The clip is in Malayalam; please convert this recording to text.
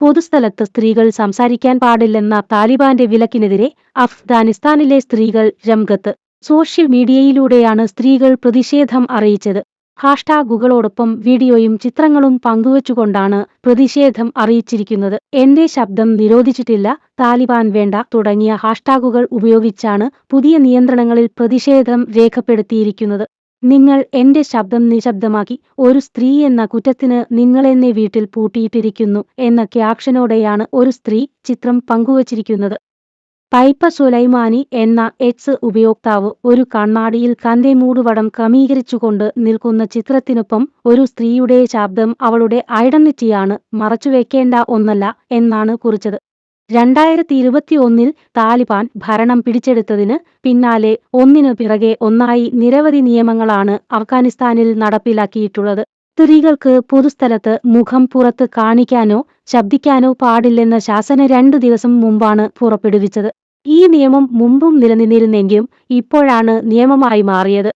പൊതുസ്ഥലത്ത് സ്ത്രീകൾ സംസാരിക്കാൻ പാടില്ലെന്ന താലിബാന്റെ വിലക്കിനെതിരെ അഫ്ഗാനിസ്ഥാനിലെ സ്ത്രീകൾ രംഗത്ത് സോഷ്യൽ മീഡിയയിലൂടെയാണ് സ്ത്രീകൾ പ്രതിഷേധം അറിയിച്ചത്. ഹാഷ്ടാഗുകളോടൊപ്പം വീഡിയോയും ചിത്രങ്ങളും പങ്കുവച്ചുകൊണ്ടാണ് പ്രതിഷേധം അറിയിച്ചിരിക്കുന്നത്. എന്റെ ശബ്ദം നിരോധിച്ചിട്ടില്ല താലിബാൻ വേണ്ട തുടങ്ങിയ ഹാഷ്ടാഗുകൾ ഉപയോഗിച്ചാണ് പുതിയ നിയന്ത്രണങ്ങളിൽ പ്രതിഷേധം രേഖപ്പെടുത്തിയിരിക്കുന്നത്. നിങ്ങൾ എന്റെ ശബ്ദം നിശബ്ദമാക്കി ഒരു സ്ത്രീ എന്ന കുറ്റത്തിന് നിങ്ങളെന്നെ വീട്ടിൽ പൂട്ടിയിട്ടിരിക്കുന്നു എന്ന ക്യാപ്ഷനോടെയാണ് ഒരു സ്ത്രീ ചിത്രം പങ്കുവച്ചിരിക്കുന്നത്. പൈപ്പ സുലൈമാനി എന്ന എക്സ് ഉപയോക്താവ് ഒരു കണ്ണാടിയിൽ തന്റെ മൂടുപടം ക്രമീകരിച്ചുകൊണ്ട് നിൽക്കുന്ന ചിത്രത്തിനൊപ്പം ഒരു സ്ത്രീയുടെ ശബ്ദം അവളുടെ ഐഡന്റിറ്റിയാണ് മറച്ചുവെക്കേണ്ട ഒന്നല്ല എന്നാണ് കുറിച്ചത്. രണ്ടായിരത്തി ഇരുപത്തിയൊന്നിൽ താലിബാൻ ഭരണം പിടിച്ചെടുത്തതിന് പിന്നാലെ ഒന്നിനു പിറകെ ഒന്നായി നിരവധി നിയമങ്ങളാണ് അഫ്ഗാനിസ്ഥാനിൽ നടപ്പിലാക്കിയിട്ടുള്ളത്. സ്ത്രീകൾക്ക് പൊതുസ്ഥലത്ത് മുഖം പുറത്ത് കാണിക്കാനോ ശബ്ദിക്കാനോ പാടില്ലെന്ന ശാസന രണ്ടു ദിവസം മുമ്പാണ് പുറപ്പെടുവിച്ചത്. ഈ നിയമം മുമ്പും നിലനിന്നിരുന്നെങ്കിലും ഇപ്പോഴാണ് നിയമമായി മാറിയത്.